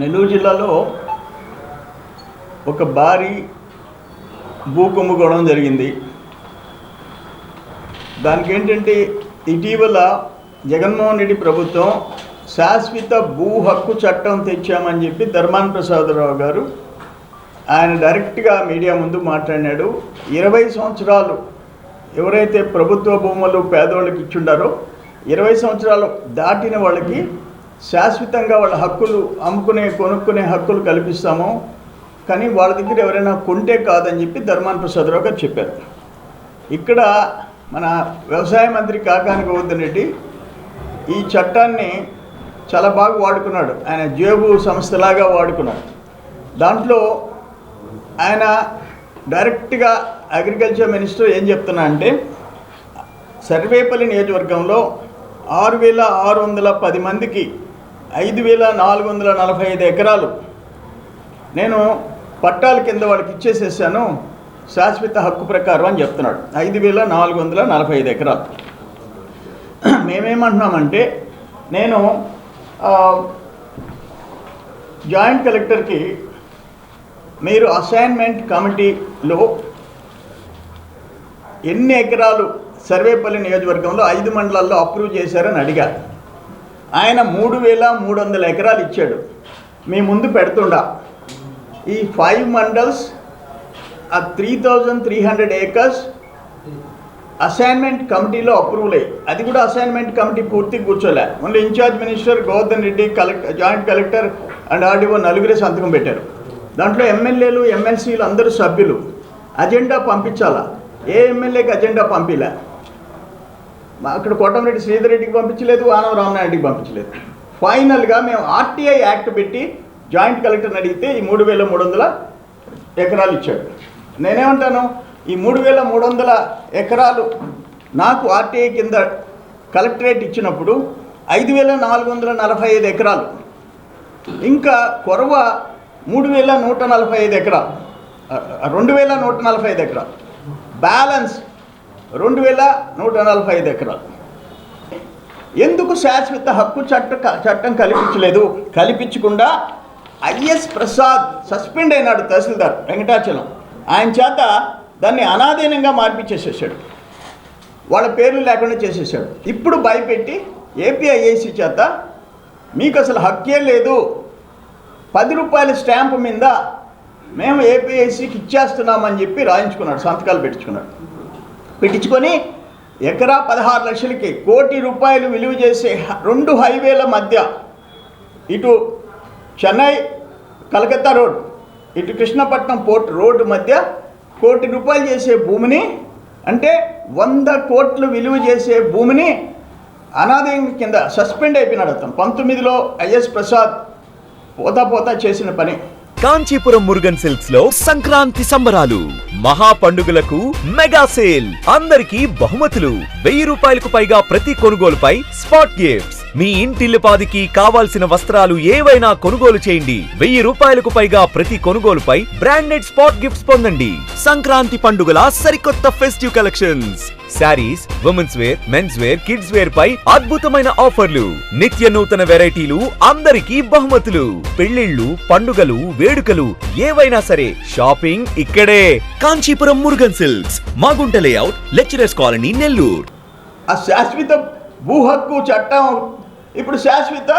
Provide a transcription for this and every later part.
నెల్లూరు జిల్లాలో ఒక భారీ భూ కుంభకోణం జరిగింది. దానికి ఏంటంటే ఇటీవల జగన్మోహన్ రెడ్డి ప్రభుత్వం శాశ్వత భూ హక్కు చట్టం తెచ్చామని చెప్పి ధర్మాన ప్రసాదరావు గారు ఆయన డైరెక్ట్గా మీడియా ముందు మాట్లాడినాడు. ఇరవై సంవత్సరాలు ఎవరైతే ప్రభుత్వ భూములు పేదవాళ్ళకి ఇచ్చుండారో ఇరవై సంవత్సరాలు దాటిన వాళ్ళకి శాశ్వతంగా వాళ్ళ హక్కులు అమ్ముకునే కొనుక్కునే హక్కులు కల్పిస్తాము కానీ వాళ్ళ దగ్గర ఎవరైనా కొంటే కాదని చెప్పి ధర్మాన ప్రసాదరావు గారు చెప్పారు. ఇక్కడ మన వ్యవసాయ మంత్రి కాకాని గోవర్ధన్ రెడ్డి ఈ చట్టాన్ని చాలా బాగా వాడుకున్నాడు. ఆయన జేబు సంస్థలాగా వాడుకున్నాడు. దాంట్లో ఆయన డైరెక్ట్గా అగ్రికల్చర్ మినిస్టర్ ఏం చెప్తున్నా అంటే సర్వేపల్లి నియోజకవర్గంలో ఆరు వేల ఆరు వందల పది మందికి ఐదు వేల నాలుగు వందల నలభై ఐదు ఎకరాలు నేను పట్టాల కింద వాళ్ళకి ఇచ్చేసేసాను. శాశ్వత హక్కు ప్రకారం అని చెప్తున్నాడు. ఐదు వేల నాలుగు వందల నలభై ఐదు ఎకరాలు. మేమేమంటున్నామంటే నేను జాయింట్ కలెక్టర్కి మీరు అసైన్మెంట్ కమిటీలో ఎన్ని ఎకరాలు సర్వేపల్లి నియోజకవర్గంలో ఐదు మండలాల్లో అప్రూవ్ చేశారని అడిగారు ఆయన మూడు వేల మూడు వందల ఎకరాలు ఇచ్చాడు. మీ ముందు పెడుతుండా. ఈ ఫైవ్ మండల్స్ ఆ three thousand three hundred acres assignment కమిటీలో అప్రూవల్ అయ్యి అది కూడా అసైన్మెంట్ కమిటీ పూర్తి కూర్చోలే. Only in-charge minister Govardhan Reddy collector joint collector and RDO నలుగురే సంతకం పెట్టారు. దాంట్లో ఎమ్మెల్యేలు ఎమ్మెల్సీలు అందరూ సభ్యులు. అజెండా పంపించాలా? ఏ ఎమ్మెల్యేకి అజెండా పంపిలే? అక్కడ కోటమిరెడ్డి శ్రీధర్ రెడ్డికి పంపించలేదు ఆనవ రామనాయుడికి పంపించలేదు. ఫైనల్గా మేము ఆర్టీఐ యాక్ట్ పెట్టి జాయింట్ కలెక్టర్ని అడిగితే ఈ మూడు వేల మూడు వందల ఎకరాలు ఇచ్చాడు. నేనేమంటాను? ఈ మూడు వేల మూడు వందల ఎకరాలు నాకు ఆర్టీఐ కింద కలెక్టరేట్ ఇచ్చినప్పుడు ఐదు వేల నాలుగు వందల నలభై ఐదు ఎకరాలు. ఇంకా కొరవ మూడు వేల నూట నలభై ఐదు ఎకరాలు. రెండు వేల నూట నలభై ఐదు ఎకరాలు. బ్యాలెన్స్ రెండు వేల నూట నలభై ఐదు ఎకరాలు. ఎందుకు శాశ్వత హక్కు చట్ట చట్టం కల్పించలేదు? కల్పించకుండా ఐఎస్ ప్రసాద్ సస్పెండ్ అయినాడు తహసీల్దార్ వెంకటాచలం. ఆయన చేత దాన్ని అనాధీనంగా మార్పిచ్చేసేసాడు. వాళ్ళ పేర్లు లేకుండా చేసేసాడు. ఇప్పుడు భయపెట్టి ఏపీఐఏసీ చేత మీకు అసలు హక్కే లేదు. పది రూపాయల స్టాంపు మీద మేము ఏపీఐసీకి ఇచ్చేస్తున్నామని చెప్పి రాయించుకున్నాడు సంతకాలు పెట్టించుకున్నాడు. పెట్టించుకొని ఎకరా పదహారు లక్షలకి కోటి రూపాయలు విలువ చేసే రెండు హైవేల మధ్య ఇటు చెన్నై కలకత్తా రోడ్ ఇటు కృష్ణపట్నం పోర్ట్ రోడ్డు మధ్య కోటి రూపాయలు చేసే భూమిని అంటే వంద కోట్లు విలువ చేసే భూమిని అనాదయం కింద సస్పెండ్ అయిపోయినాడు అతను. పంతొమ్మిదిలో ఐఎస్ ప్రసాద్ పోతా పోతా చేసిన పని. కాంచీపురం మురుగన్ సిల్క్స్లో సంక్రాంతి సంబరాలు. మహా పండుగలకు మెగా సేల్. అందరికీ బహుమతులు. వెయ్యి రూపాయలకు పైగా ప్రతి కొనుగోలుపై స్పాట్ గిఫ్ట్స్. మీ ఇంటిల్లిపాదికి కావాల్సిన వస్త్రాలు ఏవైనా కొనుగోలు చేయండి. వెయ్యి రూపాయలకు పైగా ప్రతి కొనుగోలుపై బ్రాండెడ్ స్పాట్ గిఫ్ట్స్ పొందండి. సంక్రాంతి పండుగల సరికొత్త festive collections. Sarees women's wear men's wear kids wear పై అద్భుతమైన ఆఫర్లు. నిత్య నూతన వెరైటీలు అందరికీ బహుమతులు. పెళ్ళిళ్ళు పండుగలు వేడుకలు ఏవైనా సరే షాపింగ్ ఇక్కడే. Kanchipuram Murugan silks Magunta layout lecturers colony Nellore. ఆ శాశ్వత భూ హక్కు చట్టం ఇప్పుడు శాశ్వత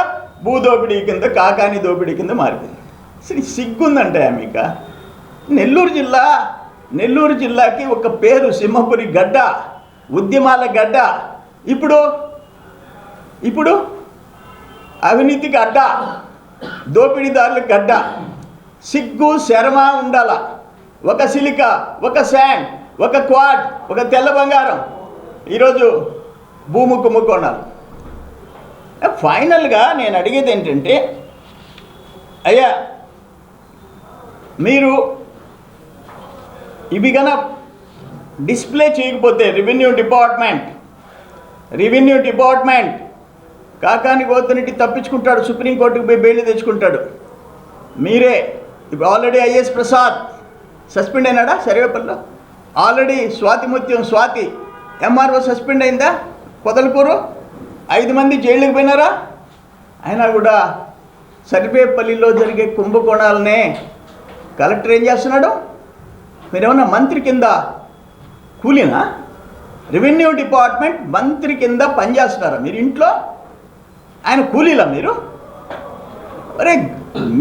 భూదోపిడీ కింద కాకాని దోపిడీ కింద మారిపోయింది. సరే ఈ సిగ్గుందంటే మీకు నెల్లూరు జిల్లా నెల్లూరు జిల్లాకి ఒక పేరు సింహపురి గడ్డ ఉద్యమాల గడ్డ. ఇప్పుడు ఇప్పుడు అవినీతికి అడ్డ దోపిడీదారులకు గడ్డ. సిగ్గు శరమ ఉండాల. ఒక సిలిక ఒక శాండ్ ఒక క్వాడ్ ఒక తెల్ల బంగారం. ఈరోజు భూము కుమ్ముకోణాలు ఫైనల్గా నేను అడిగేది ఏంటంటే అయ్యా మీరు ఇవి కన డిస్ప్లే చేయకపోతే revenue department revenue department Kakani గోతనిటి తప్పించుకుంటాడు సుప్రీంకోర్టుకు పోయి బెయిల్ తెచ్చుకుంటాడు. మీరే ఇప్పుడు already I S Prasad. Suspend అయినాడా సర్వేపల్లిలో? Already Swathi Muthyam Swathi. MRO suspend అయిందా? కొదలకూరు ఐదు మంది జైలుకి పోయినారా? అయినా కూడా సరిపేపల్లిలో జరిగే కుంభకోణాలనే కలెక్టర్ ఏం చేస్తున్నాడు? మీరేమన్నా మంత్రి కింద కూలినా? రెవెన్యూ డిపార్ట్మెంట్ మంత్రి కింద పనిచేస్తున్నారా? మీరు ఇంట్లో? ఆయన కూలీలా మీరు? అరే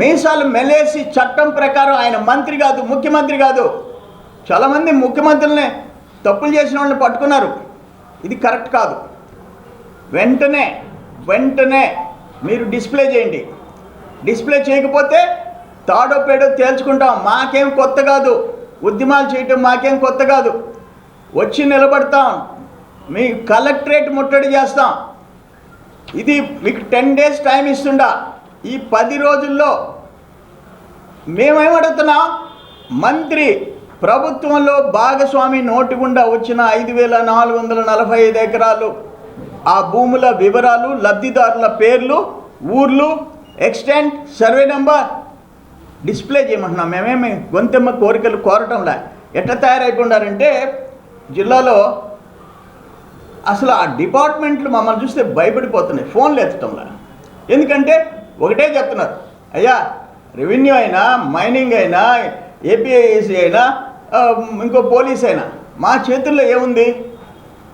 మీసాలు మెలేసి చట్టం ప్రకారం ఆయన మంత్రి కాదు ముఖ్యమంత్రి కాదు. చాలామంది ముఖ్యమంత్రులనే తప్పులు చేసిన వాళ్ళని పట్టుకున్నారు. ఇది కరెక్ట్ కాదు. వెంటనే వెంటనే మీరు డిస్ప్లే చేయండి. డిస్ప్లే చేయకపోతే తాడో పేడో తేల్చుకుంటాం. మాకేం కొత్త కాదు. ఉద్యమాలు చేయటం మాకేం కొత్త కాదు. వచ్చి నిలబడతాం. మీ కలెక్టరేట్ ముట్టడి చేస్తాం. ఇది మీకు టెన్ డేస్ టైం ఇస్తుండా. ఈ పది రోజుల్లో మేమేమడుగుతున్నాం? మంత్రి ప్రభుత్వంలో భాగస్వామి నోటి గుండా వచ్చిన ఐదు వేల నాలుగు వందల నలభై ఐదు ఎకరాలు ఆ భూముల వివరాలు లబ్ధిదారుల పేర్లు ఊర్లు ఎక్స్టెంట్ సర్వే నెంబర్ డిస్ప్లే చేయమంటున్నాం. మేమేమి గొంతెమ్మ కోరికలు కోరటంలా? ఎట్లా తయారైపోయినారంటే జిల్లాలో అసలు ఆ డిపార్ట్మెంట్లు మమ్మల్ని చూస్తే భయపడిపోతున్నాయి. ఫోన్లు ఎత్తటంలా. ఎందుకంటే ఒకటే చెప్తున్నారు. అయ్యా రెవెన్యూ అయినా మైనింగ్ అయినా ఏపీఐసి అయినా ఇంకో పోలీస్ అయినా మా చేతుల్లో ఏముంది?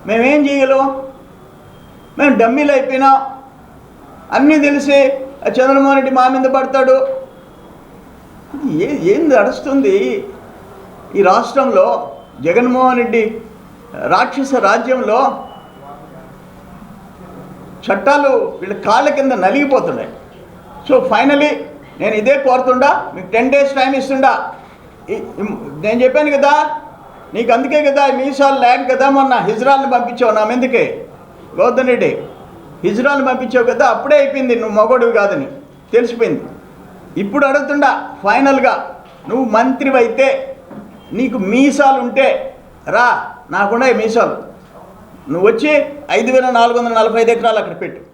మేమేం చేయగలం? మేము డమ్మీలు అయిపోయినా అన్నీ తెలిసి ఆ చంద్రమోహన్ రెడ్డి మా మీద పడతాడు. ఏ ఏం నడుస్తుంది ఈ రాష్ట్రంలో జగన్మోహన్ రెడ్డి రాక్షస రాజ్యంలో చట్టాలు వీళ్ళ కాళ్ళ కింద నలిగిపోతున్నాయి. సో ఫైనలీ నేను ఇదే కోరుతుండా మీకు టెన్ డేస్ టైం ఇస్తుండా. నేను చెప్పాను కదా నీకు అందుకే కదా మీసాలు ల్యాండ్ కదా మొన్న హిజ్రాల్ని పంపించావు నా మీదకి. గౌతమ్ రెడ్డి హిజ్రాల్ని పంపించావు కదా అప్పుడే అయిపోయింది నువ్వు మగోడివి కాదని. తెలిసిపోయింది. ఇప్పుడు అడుగుతుండా ఫైనల్గా నువ్వు మంత్రివైతే నీకు మీసాలు ఉంటే రా నాకుండా మీసాలు. నువ్వు వచ్చి ఐదు వేల నాలుగు వందల నలభై ఐదు ఎకరాలు అక్కడ పెట్టు.